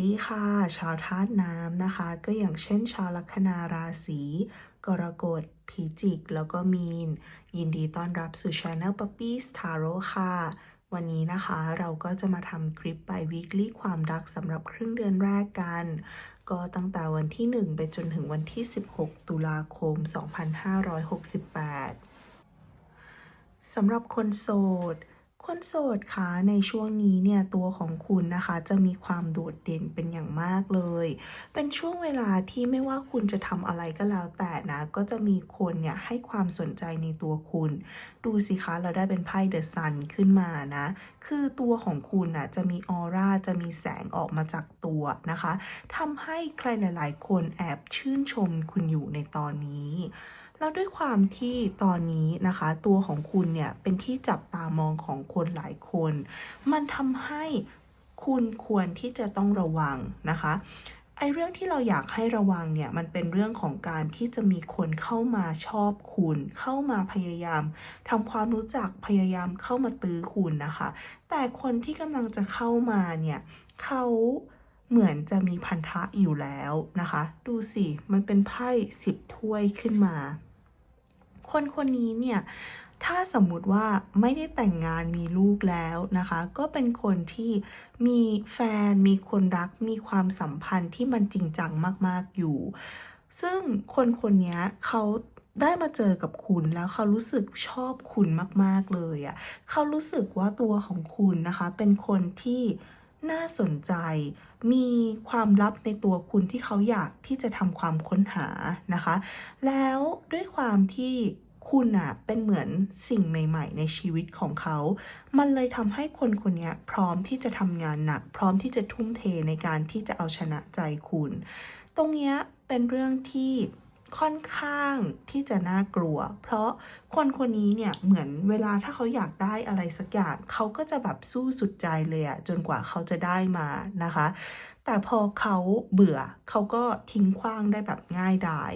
ดีค่ะ ชาวธาตุน้ำนะคะ ก็อย่างเช่น ชาวลัคนาราศีกรกฎพิจิก แล้วก็มีน ยินดีต้อนรับสู่ Channel Puppies Tarot ค่ะ วันนี้นะคะเราก็จะมาทำคลิป by weekly ความรักสำหรับครึ่งเดือนแรกกัน ก็ตั้งแต่วันที่ 1 ไปจนถึงวันที่ 16 ตุลาคม 2568สำหรับคนโสด คนโสดคะในช่วงนี้เนี่ยตัวของคุณนะคะจะมีความโดดเด่นเป็นอย่างมากเลย เป็นช่วงเวลาที่ไม่ว่าคุณจะทำอะไรก็แล้วแต่นะ ก็จะมีคนเนี่ยให้ความสนใจในตัวคุณ ดูสิคะเราได้เป็นไพ่เดอะซันขึ้นมานะ คือตัวของคุณน่ะจะมีออร่าจะมีแสงออกมาจากตัวนะคะทำให้ใครหลาย ๆ คนแอบชื่นชมคุณอยู่ในตอนนี้ แล้วด้วยความที่ตอนนี้นะคะ ตัวของคุณเนี่ยเป็นที่จับตามองของคนหลายคน มันทำให้คุณควรที่จะต้องระวังนะคะไอเรื่องที่เราอยากให้ระวังเนี่ยมันเป็นเรื่องของการที่จะมีคนเข้ามาชอบคุณ เข้ามาพยายามทำความรู้จักพยายามเข้ามาตื้อคุณนะคะ แต่คนที่กำลังจะเข้ามาเนี่ยเขาเหมือนจะมีพันธะอยู่แล้วนะคะ ดูสิ มันเป็นไพ่สิบถ้วยขึ้นมา คนคนนี้เนี่ยถ้าสมมุติว่าไม่ได้แต่งงานมีลูกแล้วนะคะ ก็เป็นคนที่มีแฟนมีคนรักมีความสัมพันธ์ที่มันจริงจังมากๆอยู่ ซึ่งคนคนนี้เขาได้มาเจอกับคุณแล้วเขารู้สึกชอบคุณมากๆเลยอะ่ะเขารู้สึกว่าตัวของคุณนะคะ เป็นคนที่น่าสนใจ มีความลับในตัวคุณที่เขาอยากที่จะทำความค้นหานะคะ แล้วด้วยความที่คุณอะเป็นเหมือนสิ่งใหม่ ๆ ในชีวิตของเขา มันเลยทำให้คนคนนี้พร้อมที่จะทำงานหนัก พร้อมที่จะทุ่มเทในการที่จะเอาชนะใจคุณ ตรงเนี้ยเป็นเรื่องที่ ค่อนข้างที่จะน่ากลัว เพราะคนคนนี้เนี่ยเหมือนเวลาถ้าเขาอยากได้อะไรสักอย่างเขาก็จะแบบสู้สุดใจเลยอะจนกว่าเขาจะได้มานะคะ แต่พอเขาเบื่อเขาก็ทิ้งขว้างได้แบบง่ายดาย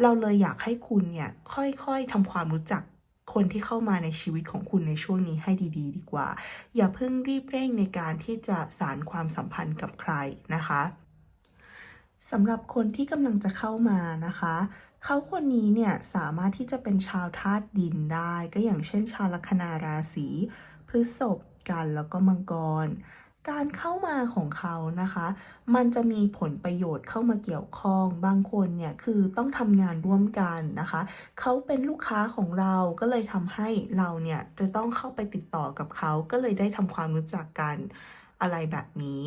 เราเลยอยากให้คุณเนี่ยค่อยๆทำความรู้จักคนที่เข้ามาในชีวิตของคุณในช่วงนี้ให้ดีๆดีกว่า อย่าเพิ่งรีบเร่งในการที่จะสารความสัมพันธ์กับใครนะคะ สำหรับคนที่กำลังจะเข้ามานะคะ เขาคนนี้เนี่ยสามารถที่จะเป็นชาวธาตุดินได้ ก็อย่างเช่น ชาวลัคนาราศีพฤษภกันแล้วก็มังกร การเข้ามาของเขานะคะ มันจะมีผลประโยชน์เข้ามาเกี่ยวข้อง บางคนเนี่ยคือต้องทำงานร่วมกันนะคะ เขาเป็นลูกค้าของเราก็เลยทำให้เราเนี่ยจะต้องเข้าไปติดต่อกับเขาก็เลยได้ทำความรู้จักกันอะไรแบบนี้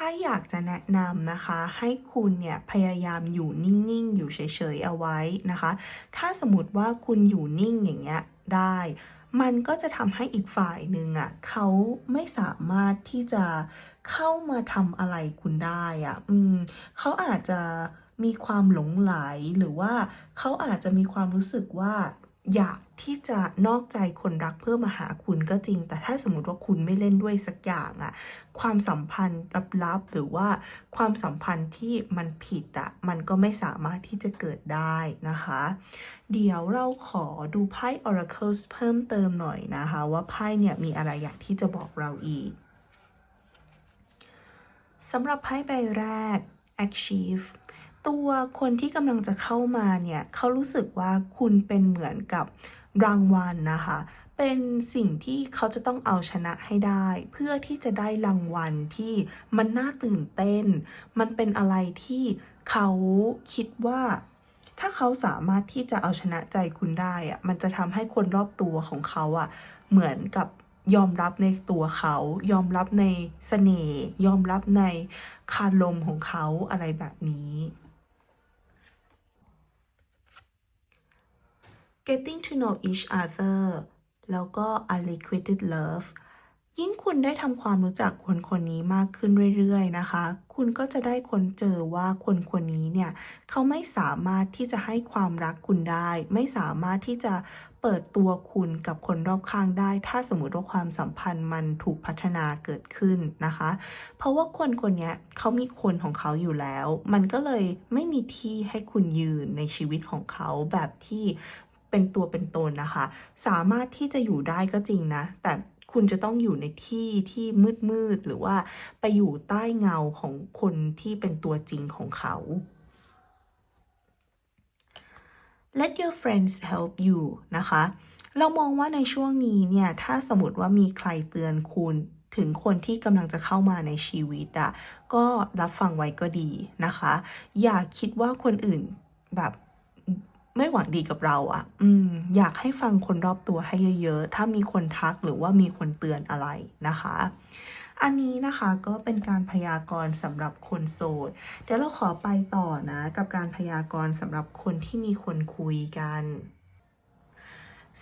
ถ้าอยากจะแนะนำนะคะ ให้คุณเนี่ยพยายามอยู่นิ่งๆ อยู่เฉยๆ เอาไว้นะคะ ถ้าสมมติว่าคุณอยู่นิ่งอย่างเงี้ยได้ มันก็จะทำให้อีกฝ่ายหนึ่งอะเขาไม่สามารถที่จะเข้ามาทำอะไรคุณได้อะ อืมเขาอาจจะมีความหลงไหลหรือว่าเขาอาจจะมีความรู้สึกว่าอยาก ที่จะนอกใจคนรักเพื่อมาหาคุณก็จริง แต่ถ้าสมมติว่าคุณไม่เล่นด้วยสักอย่างอะความสัมพันธ์ลับๆ หรือว่าความสัมพันธ์ที่มันผิดอะมันก็ไม่สามารถที่จะเกิดได้นะคะ เดี๋ยวเราขอดูไพ่ Oracles เพิ่มเติมหน่อยนะคะ ว่าไพ่เนี่ยมีอะไรอยากที่จะบอกเราอีกสำหรับไพ่ใบแรก Achieve ตัวคนที่กำลังจะเข้ามาเนี่ย เขารู้สึกว่าคุณเป็นเหมือนกับ รางวัลนะคะ เป็นสิ่งที่เขาจะต้องเอาชนะให้ได้ เพื่อที่จะได้รางวัลที่มันน่าตื่นเต้น มันเป็นอะไรที่เขาคิดว่าถ้าเขาสามารถที่จะเอาชนะใจคุณได้อะมันจะทำให้คนรอบตัวของเขาอะเหมือนกับยอมรับในตัวเขา ยอมรับในเสน่ห์ยอมรับในคารมของเขาอะไรแบบนี้ getting to know each other แล้วก็ unrequited love ยิ่งคุณได้ทำความรู้จักคนคนนี้มากขึ้นเรื่อยๆนะคะ คุณก็จะได้คนเจอว่าคนคนนี้เนี่ย เขาไม่สามารถที่จะให้ความรักคุณได้ ไม่สามารถที่จะเปิดตัวคุณกับคนรอบข้างได้ ถ้าสมมติว่าความสัมพันธ์มันถูกพัฒนาเกิดขึ้นนะคะ เพราะว่าคนคนนี้เขามีคนของเขาอยู่แล้ว มันก็เลยไม่มีที่ให้คุณยืนในชีวิตของเขาแบบที่ เป็นตัวเป็นตนนะคะ สามารถที่จะอยู่ได้ก็จริงนะ แต่คุณจะต้องอยู่ในที่ที่มืดๆหรือว่าไปอยู่ใต้เงาของคนที่เป็นตัวจริงของเขา let your friends help you นะคะ เรามองว่าในช่วงนี้เนี่ย ถ้าสมมติว่ามีใครเตือนคุณถึงคนที่กำลังจะเข้ามาในชีวิตอะก็รับฟังไว้ก็ดีนะคะ อย่าคิดว่าคนอื่นแบบ ไม่หวังดีกับเราอะอืม อยากให้ฟังคนรอบตัวให้เยอะๆ ถ้ามีคนทักหรือว่ามีคนเตือนอะไรนะคะ อันนี้นะคะก็เป็นการพยากรณ์สำหรับคนโสด เดี๋ยวเราขอไปต่อนะ กับการพยากรณ์สำหรับคนที่มีคนคุยกัน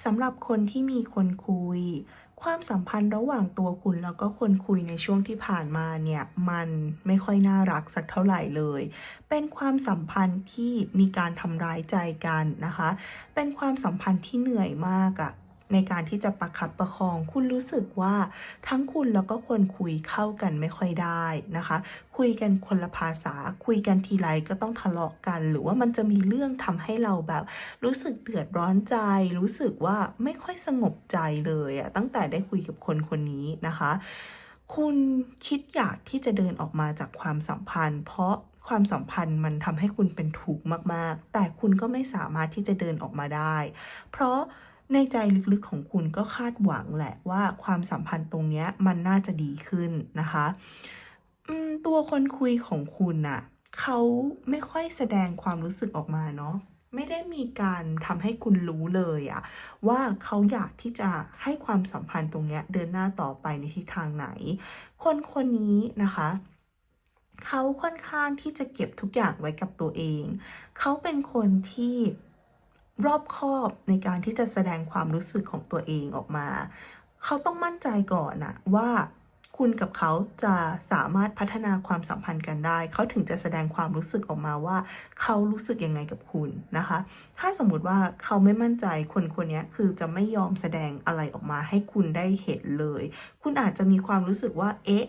สำหรับคนที่มีคนคุย ความสัมพันธ์ระหว่างตัวคุณแล้วก็คนคุยในช่วงที่ผ่านมาเนี่ยมันไม่ค่อยน่ารักสักเท่าไหร่เลย เป็นความสัมพันธ์ที่มีการทำร้ายใจกันนะคะ เป็นความสัมพันธ์ที่เหนื่อยมากอะ ในการที่จะประคับประคอง คุณรู้สึกว่าทั้งคุณแล้วก็คนคุยเข้ากันไม่ค่อยได้นะคะ คุยกันคนละภาษา คุยกันทีไรก็ต้องทะเลาะกัน หรือว่ามันจะมีเรื่องทำให้เราแบบ รู้สึกเดือดร้อนใจ รู้สึกว่าไม่ค่อยสงบใจเลยอะตั้งแต่ได้คุยกับคนคนนี้นะคะ คุณคิดอยากที่จะเดินออกมาจากความสัมพันธ์ เพราะความสัมพันธ์มันทำให้คุณเป็นทุกมาก ๆ แต่คุณก็ไม่สามารถที่จะเดินออกมาได้ เพราะ ในใจลึกๆของคุณก็คาดหวังแหละว่าความสัมพันธ์ตรงเนี้ยมันน่าจะดีขึ้นนะคะตัวคนคุยของคุณน่ะเขาไม่ค่อยแสดงความรู้สึกออกมาเนาะไม่ได้มีการทำให้คุณรู้เลยอะว่าเขาอยากที่จะให้ความสัมพันธ์ตรงเนี้ยเดินหน้าต่อไปในทิศทางไหน คนคนนี้นะคะเขาค่อนข้างที่จะเก็บทุกอย่างไว้กับตัวเอง เขาเป็นคนที่ รอบคอบในการที่จะแสดงความรู้สึกของตัวเองออกมา เขาต้องมั่นใจก่อนนะว่าคุณกับเขาจะสามารถพัฒนาความสัมพันธ์กันได้ เขาถึงจะแสดงความรู้สึกออกมาว่า เขารู้สึกยังไงกับคุณนะคะ ถ้าสมมุติว่าเขาไม่มั่นใจคนคนนี้คือจะไม่ยอมแสดงอะไรออกมาให้คุณได้เห็นเลย คุณอาจจะมีความรู้สึกว่า เอ๊ะ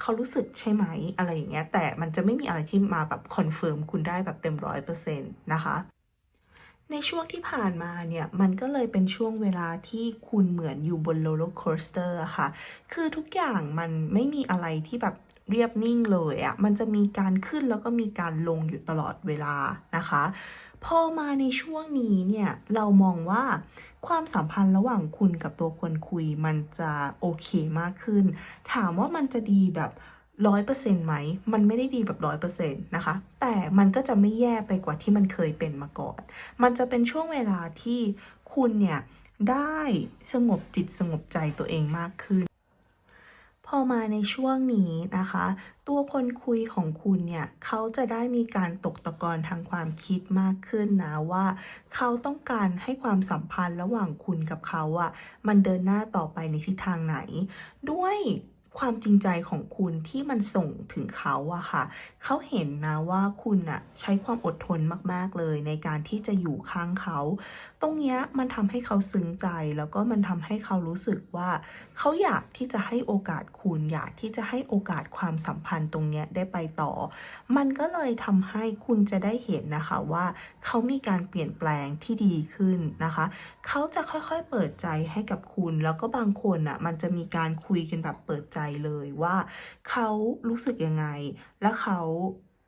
เขารู้สึกใช่ไหมอะไรอย่างเงี้ย แต่มันจะไม่มีอะไรที่มาแบบคอนเฟิร์มคุณได้แบบเต็มร้อยเปอร์เซ็นต์นะคะ ในช่วงที่ผ่านมาเนี่ย มันก็เลยเป็นช่วงเวลาที่คุณเหมือนอยู่บนโรลเลอร์โคสเตอร์ค่ะ คือทุกอย่างมันไม่มีอะไรที่แบบเรียบนิ่งเลยอะ่ะ มันจะมีการขึ้นแล้วก็มีการลงอยู่ตลอดเวลานะคะ พอมาในช่วงนี้เนี่ย เรามองว่าความสัมพันธ์ระหว่างคุณกับตัวคนคุยมันจะโอเคมากขึ้น ถามว่ามันจะดีแบบ ร้อยเปอร์เซ็นต์ไหม มันไม่ได้ดีแบบร้อยเปอร์เซ็นต์นะคะ แต่มันก็จะไม่แย่ไปกว่าที่มันเคยเป็นมาก่อน มันจะเป็นช่วงเวลาที่คุณเนี่ยได้สงบจิตสงบใจตัวเองมากขึ้น พอมาในช่วงนี้นะคะ ตัวคนคุยของคุณเนี่ยเขาจะได้มีการตกตะกอนทางความคิดมากขึ้นนะว่า เขาต้องการให้ความสัมพันธ์ระหว่างคุณกับเขาอะ่ะมันเดินหน้าต่อไปในทิศทางไหน ด้วย ความจริงใจของคุณที่มันส่งถึงเขาอะค่ะ เขาเห็นนะว่าคุณอะใช้ความอดทนมากๆเลยในการที่จะอยู่ข้างเขา ตรงเนี้ยมันทำให้เขาซึ้งใจแล้วก็มันทำให้เขารู้สึกว่า เขาอยากที่จะให้โอกาสคุณอยากที่จะให้โอกาสความสัมพันธ์ตรงเนี้ยได้ไปต่อ มันก็เลยทำให้คุณจะได้เห็นนะคะว่า เขามีการเปลี่ยนแปลงที่ดีขึ้นนะคะ เขาจะค่อยๆเปิดใจให้กับคุณ แล้วก็บางคนอะมันจะมีการคุยกันแบบเปิดใจเลยว่าเขารู้สึกยังไง และเขา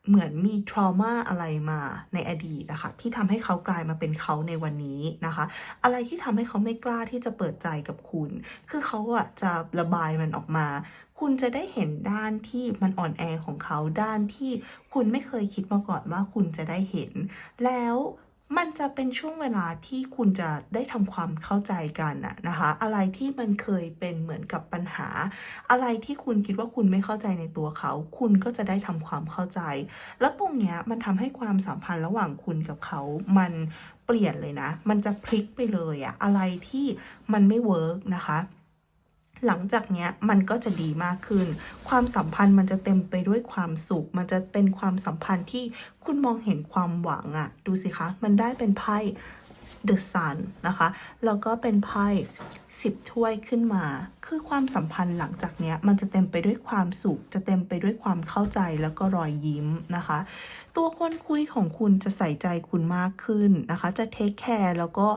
เหมือนมีทรมาอะไรมาในอดีตนะคะที่ทำให้เขากลายมาเป็นเขาในวันนี้นะคะ อะไรที่ทำให้เขาไม่กล้าที่จะเปิดใจกับคุณ คือเขาอะจะระบายมันออกมา คุณจะได้เห็นด้านที่มันอ่อนแอของเขาด้านที่คุณไม่เคยคิดมาก่อนว่าคุณจะได้เห็น แล้ว มันจะเป็นช่วงเวลาที่คุณจะได้ทำความเข้าใจกันอะนะคะ อะไรที่มันเคยเป็นเหมือนกับปัญหา อะไรที่คุณคิดว่าคุณไม่เข้าใจในตัวเขา คุณก็จะได้ทำความเข้าใจ แล้วตรงเนี้ยมันทำให้ความสัมพันธ์ระหว่างคุณกับเขา มันเปลี่ยนเลยนะ มันจะพลิกไปเลยอะอะไรที่มันไม่เวิร์กนะคะ หลังจากเนี้ยมันก็จะดีมากขึ้น ความสัมพันธ์มันจะเต็มไปด้วยความสุข มันจะเป็นความสัมพันธ์ที่คุณมองเห็นความหวังอะดูสิคะ มันได้เป็นไพ่ The Sun นะคะ แล้วก็เป็นไพ่สิบถ้วยขึ้นมา คือความสัมพันธ์หลังจากเนี้ยมันจะเต็มไปด้วยความสุข จะเต็มไปด้วยความเข้าใจแล้วก็รอยยิ้มนะคะ ตัวคนคุยของคุณจะใส่ใจคุณมากขึ้นนะคะ จะเทคแคร์แล้วก็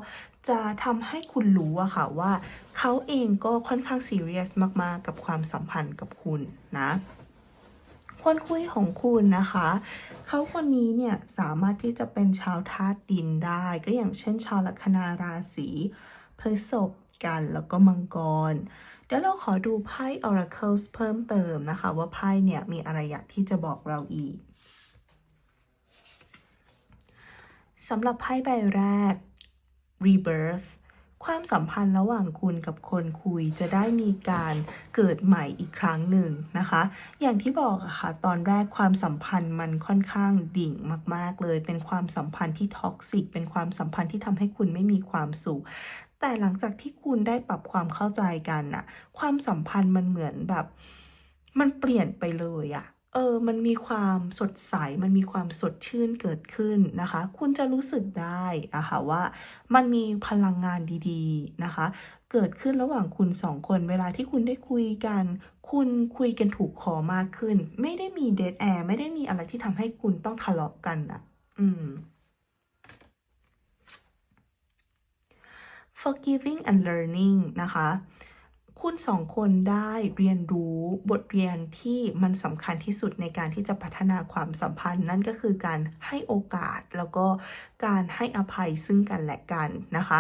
จะทำให้คุณรู้อะค่ะว่าเขาเองก็ค่อนข้างซีเรียสมากๆ กับความสัมพันธ์กับคุณนะคนคุยของคุณนะคะ เขาคนนี้เนี่ยสามารถที่จะเป็นชาวธาตุดินได้ ก็อย่างเช่นชาวลัคนาราศีพฤษภกันแล้วก็มังกร เดี๋ยวเราขอดูไพ่ Oracles เพิ่มเติมนะคะ ว่าไพ่เนี่ยมีอะไรอยากที่จะบอกเราอีกสำหรับไพ่ใบแรก Rebirth ความสัมพันธ์ระหว่างคุณกับคนคุยจะได้มีการเกิดใหม่อีกครั้งหนึ่งนะคะ อย่างที่บอกอะค่ะ ตอนแรกความสัมพันธ์มันค่อนข้างดิ่งมาก ๆ เลย เป็นความสัมพันธ์ที่ท็อกซิก เป็นความสัมพันธ์ที่ทำให้คุณไม่มีความสุข แต่หลังจากที่คุณได้ปรับความเข้าใจกันน่ะ ความสัมพันธ์มันเหมือนแบบ มันเปลี่ยนไปเลยอะ เออมันมีความสดใส มันมีความสดชื่นเกิดขึ้นนะคะ คุณจะรู้สึกได้อะค่ะว่ามันมีพลังงานดีๆนะคะ เกิดขึ้นระหว่างคุณสองคน เวลาที่คุณได้คุยกัน คุณคุยกันถูกคอมากขึ้น ไม่ได้มีเด a แอร์ไม่ได้มีอะไรที่ทำให้คุณต้องทะเลาะกันอะอืม forgiving and learning นะคะ คุณสองคนได้เรียนรู้บทเรียนที่มันสำคัญที่สุดในการที่จะพัฒนาความสัมพันธ์ นั่นก็คือการให้โอกาสแล้วก็การให้อภัยซึ่งกันและกันนะคะ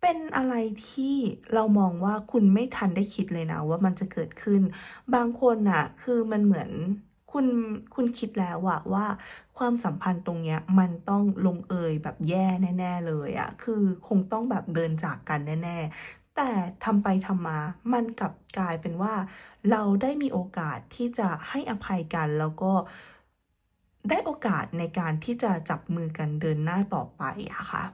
เป็นอะไรที่เรามองว่าคุณไม่ทันได้คิดเลยนะว่ามันจะเกิดขึ้น บางคนน่ะคือมันเหมือนคุณคุณคิดแล้วอะว่าความสัมพันธ์ตรงเนี้ยมันต้องลงเอยแบบแย่แน่ ๆ เลยอะคือคงต้องแบบเดินจากกันแน่ ๆ แต่ทำไปทำมา มันกลับกลายเป็นว่า เราได้มีโอกาสที่จะให้อภัยกันแล้วก็ได้โอกาสในการที่จะจับมือกันเดินหน้าต่อไปอะค่ะ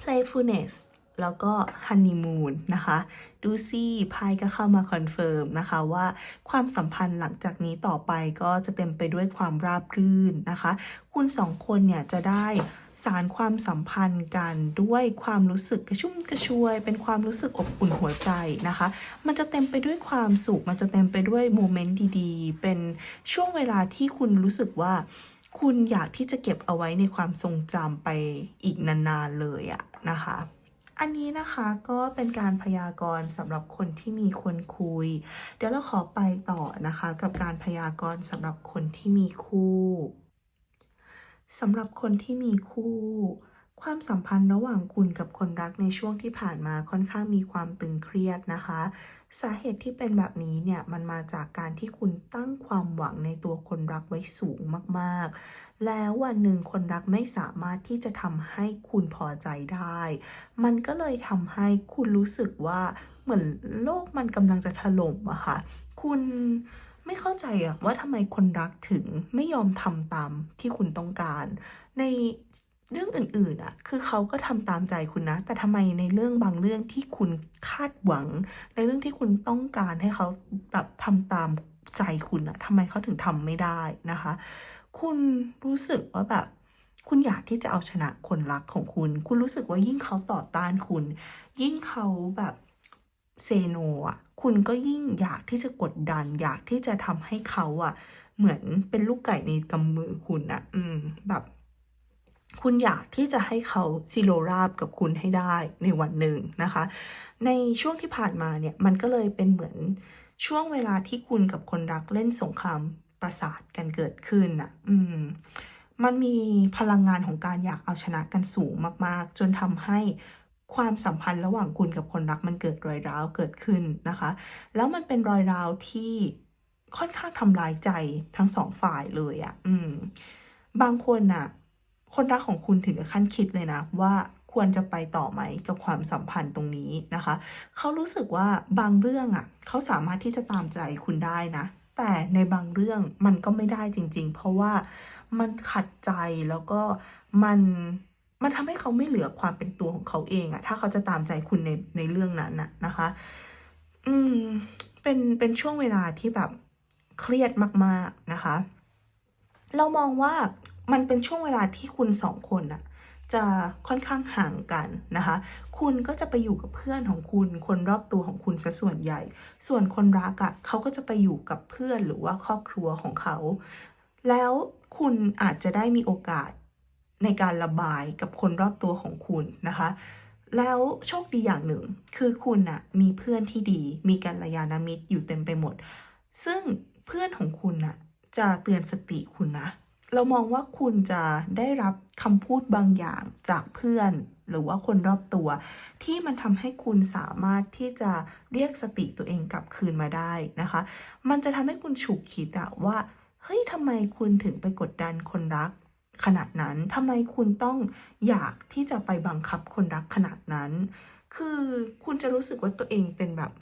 playfulness แล้วก็ honeymoon นะคะ ดูซี่ไพ่ก็เข้ามาคอนเฟิร์มนะคะว่าความสัมพันธ์หลังจากนี้ต่อไปก็จะเต็มไปด้วยความราบรื่นนะคะ คุณสองคนเนี่ยจะได้ สารความสัมพันธ์กันด้วยความรู้สึกกระชุ่มกระชวย เป็นความรู้สึกอบอุ่นหัวใจนะคะ มันจะเต็มไปด้วยความสุข มันจะเต็มไปด้วยโมเมนต์ดีๆ เป็นช่วงเวลาที่คุณรู้สึกว่าคุณอยากที่จะเก็บเอาไว้ในความทรงจำไปอีกนานๆเลยอะนะคะ อันนี้นะคะก็เป็นการพยากรณ์สำหรับคนที่มีคนคุย เดี๋ยวเราขอไปต่อนะคะ กับการพยากรณ์สำหรับคนที่มีคู่ สำหรับคนที่มีคู่ ความสัมพันธ์ระหว่างคุณกับคนรักในช่วงที่ผ่านมาค่อนข้างมีความตึงเครียดนะคะ สาเหตุที่เป็นแบบนี้เนี่ยมันมาจากการที่คุณตั้งความหวังในตัวคนรักไว้สูงมากๆ แล้ววันหนึ่งคนรักไม่สามารถที่จะทำให้คุณพอใจได้ มันก็เลยทำให้คุณรู้สึกว่าเหมือนโลกมันกำลังจะถล่มอะค่ะ คุณ ไม่เข้าใจอะว่าทำไมคนรักถึงไม่ยอมทำตามที่คุณต้องการ ในเรื่องอื่นๆอะคือเขาก็ทำตามใจคุณนะ แต่ทำไมในเรื่องบางเรื่องที่คุณคาดหวัง ในเรื่องที่คุณต้องการให้เขาแบบทำตามใจคุณอะทำไมเขาถึงทำไม่ได้นะคะ คุณรู้สึกว่าแบบคุณอยากที่จะเอาชนะคนรักของคุณ คุณรู้สึกว่ายิ่งเขาต่อต้านคุณ ยิ่งเขาแบบ เซโนอะคุณก็ยิ่งอยากที่จะกดดัน อยากที่จะทำให้เขาอะ เหมือนเป็นลูกไก่ในกำมือคุณอะ อืม แบบ คุณอยากที่จะให้เขาซิโรราบกับคุณให้ได้ในวันหนึ่งนะคะ ในช่วงที่ผ่านมาเนี่ย มันก็เลยเป็นเหมือนช่วงเวลาที่คุณกับคนรักเล่นสงครามประสาทกันเกิดขึ้นอะ อืม มันมีพลังงานของการอยากเอาชนะกันสูงมาก ๆ จนทำให้ ความสัมพันธ์ระหว่างคุณกับคนรักมันเกิดรอยร้าวเกิดขึ้นนะคะ แล้วมันเป็นรอยร้าวที่ค่อนข้างทำลายใจทั้งสองฝ่ายเลยอะ่ะ อืม บางคนน่ะ คนรักของคุณถึงกับขั้นคิดเลยนะว่าควรจะไปต่อไหมกับความสัมพันธ์ตรงนี้นะคะ เขารู้สึกว่าบางเรื่องอะ เขาสามารถที่จะตามใจคุณได้นะ แต่ในบางเรื่องมันก็ไม่ได้จริง ๆ เพราะว่ามันขัดใจแล้วก็มัน มันทำให้เขาไม่เหลือความเป็นตัวของเขาเองอะถ้าเขาจะตามใจคุณในในเรื่องนั้นน่ะนะคะ อืม เป็นเป็นช่วงเวลาที่แบบเครียดมากๆนะคะ เรามองว่ามันเป็นช่วงเวลาที่คุณสองคนอะจะค่อนข้างห่างกันนะคะ คุณก็จะไปอยู่กับเพื่อนของคุณ คนรอบตัวของคุณซะส่วนใหญ่ ส่วนคนรักอะเขาก็จะไปอยู่กับเพื่อนหรือว่าครอบครัวของเขา แล้วคุณอาจจะได้มีโอกาส ในการระบายกับคนรอบตัวของคุณนะคะ แล้วโชคดีอย่างหนึ่ง คือคุณน่ะมีเพื่อนที่ดี มีกัลยาณมิตรอยู่เต็มไปหมด ซึ่งเพื่อนของคุณน่ะจะเตือนสติคุณนะ เรามองว่าคุณจะได้รับคำพูดบางอย่างจากเพื่อนหรือว่าคนรอบตัว ที่มันทำให้คุณสามารถที่จะเรียกสติตัวเองกลับคืนมาได้นะคะ มันจะทำให้คุณฉุกคิดอะว่า เฮ้ยทำไมคุณถึงไปกดดันคนรัก ขนาดนั้นทำไมคุณต้องอยากที่จะไปบังคับคนรักขนาดนั้น คือคุณจะรู้สึกว่าตัวเองเป็นแบบ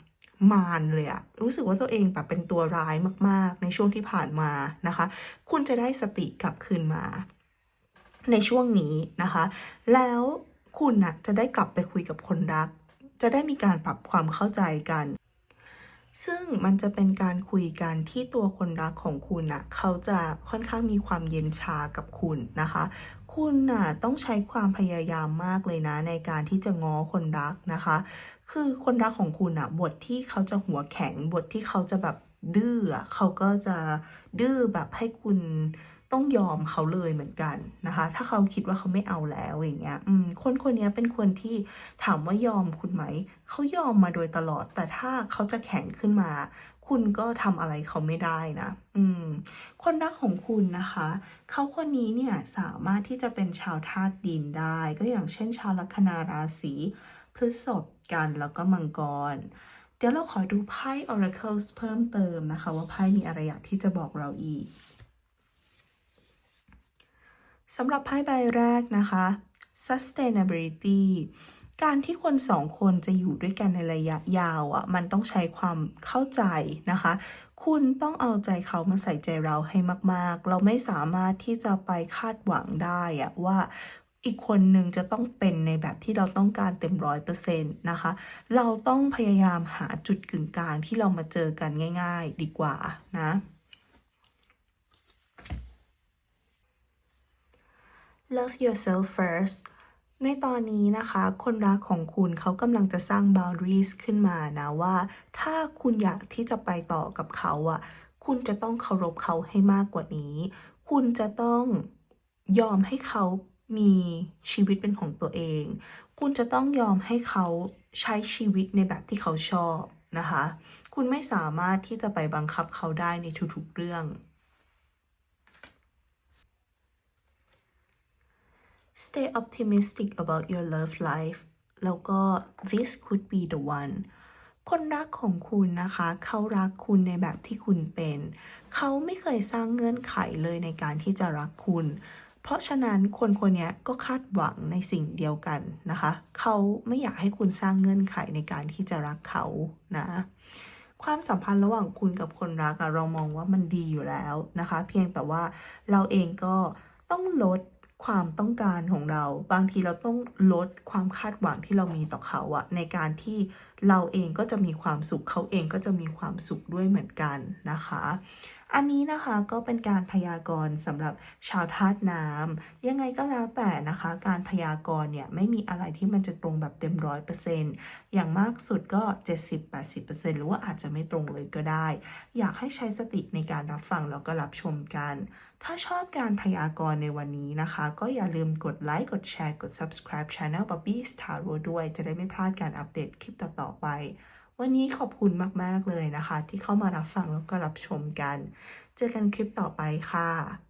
มารเลยอะรู้สึกว่าตัวเองแบบเป็นตัวร้ายมาก ๆ ในช่วงที่ผ่านมานะคะ คุณจะได้สติกลับคืนมา ในช่วงนี้นะคะ แล้วคุณน่ะจะได้กลับไปคุยกับคนรัก จะได้มีการปรับความเข้าใจกัน ซึ่งมันจะเป็นการคุยกันที่ตัวคนรักของคุณน่ะเขาจะค่อนข้างมีความเย็นชากับคุณนะคะ คุณน่ะต้องใช้ความพยายามมากเลยนะ ในการที่จะง้อคนรักนะคะ คือคนรักของคุณอะบทที่เขาจะหัวแข็งบทที่เขาจะแบบดื้อเขาก็จะดื้อแบบให้คุณ ต้องยอมเขาเลยเหมือนกันนะคะ ถ้าเขาคิดว่าเขาไม่เอาแล้วอย่างเงี้ย อืม คนคนนี้เป็นคนที่ถามว่ายอมคุณไหม เขายอมมาโดยตลอด แต่ถ้าเขาจะแข็งขึ้นมา คุณก็ทำอะไรเขาไม่ได้นะ อืม คนรักของคุณนะคะ เขาคนนี้เนี่ยสามารถที่จะเป็นชาวธาตุดินได้ ก็อย่างเช่น ชาวลัคนาราศีพฤษภกันแล้วก็มังกร เดี๋ยวเราขอดูไพ่ Oracles เพิ่มเติมนะคะ ว่าไพ่มีอะไรอยากที่จะบอกเราอีก สำหรับไพ่ใบแรกนะคะ sustainability การที่คนสองคนจะอยู่ด้วยกันในระยะยาวอะ มันต้องใช้ความเข้าใจนะคะ คุณต้องเอาใจเขามาใส่ใจเราให้มาก ๆ เราไม่สามารถที่จะไปคาดหวังได้อะว่าอีกคนหนึ่งจะต้องเป็นในแบบที่เราต้องการเต็มร้อยเปอร์เซ็นต์นะคะ เราต้องพยายามหาจุดกึ่งกลางที่เรามาเจอกันง่าย ๆ ดีกว่านะ Love yourself first ในตอนนี้นะคะ คนรักของคุณเขากำลังจะสร้าง boundaries ขึ้นมานะว่า ถ้าคุณอยากที่จะไปต่อกับเขาอะคุณจะต้องเคารพเขาให้มากกว่านี้ คุณจะต้องยอมให้เขามีชีวิตเป็นของตัวเอง คุณจะต้องยอมให้เขาใช้ชีวิตในแบบที่เขาชอบนะคะ คุณไม่สามารถที่จะไปบังคับเขาได้ในทุกๆเรื่อง Stay optimistic about your love life แล้วก็ this could be the one คนรักของคุณนะคะ เขารักคุณในแบบที่คุณเป็น เขาไม่เคยสร้างเงื่อนไขเลยในการที่จะรักคุณ เพราะฉะนั้นคนคนนี้ก็คาดหวังในสิ่งเดียวกันนะคะ เขาไม่อยากให้คุณสร้างเงื่อนไขในการที่จะรักเขานะความสัมพันธ์ระหว่างคุณกับคนรักอะเรามองว่ามันดีอยู่แล้วนะคะ เพียงแต่ว่าเราเองก็ต้องลด ความต้องการของเรา บางทีเราต้องลดความคาดหวังที่เรามีต่อเขาอะในการที่เราเองก็จะมีความสุขเขาเองก็จะมีความสุขด้วยเหมือนกันนะคะ อันนี้นะคะก็เป็นการพยากรณ์สำหรับชาวธาตุน้ำยังไงก็แล้วแต่นะคะ การพยากรณ์เนี่ยไม่มีอะไรที่มันจะตรงแบบเต็มร้อยเปอร์เซ็นต์อย่างมากสุดก็ 70-80%หรือว่าอาจจะไม่ตรงเลยก็ได้ อยากให้ใช้สติในการรับฟังแล้วก็รับชมกัน ถ้าชอบการพยากรณ์ในวันนี้นะคะ ก็อย่าลืมกดไลค์ กดแชร์ กด subscribe Channel Bobby Tarot ด้วย จะได้ไม่พลาดการอัปเดตคลิปต่อ ๆ ไป วันนี้ขอบคุณมาก ๆ เลยนะคะ ที่เข้ามารับฟังแล้วก็รับชมกัน เจอกันคลิปต่อไปค่ะ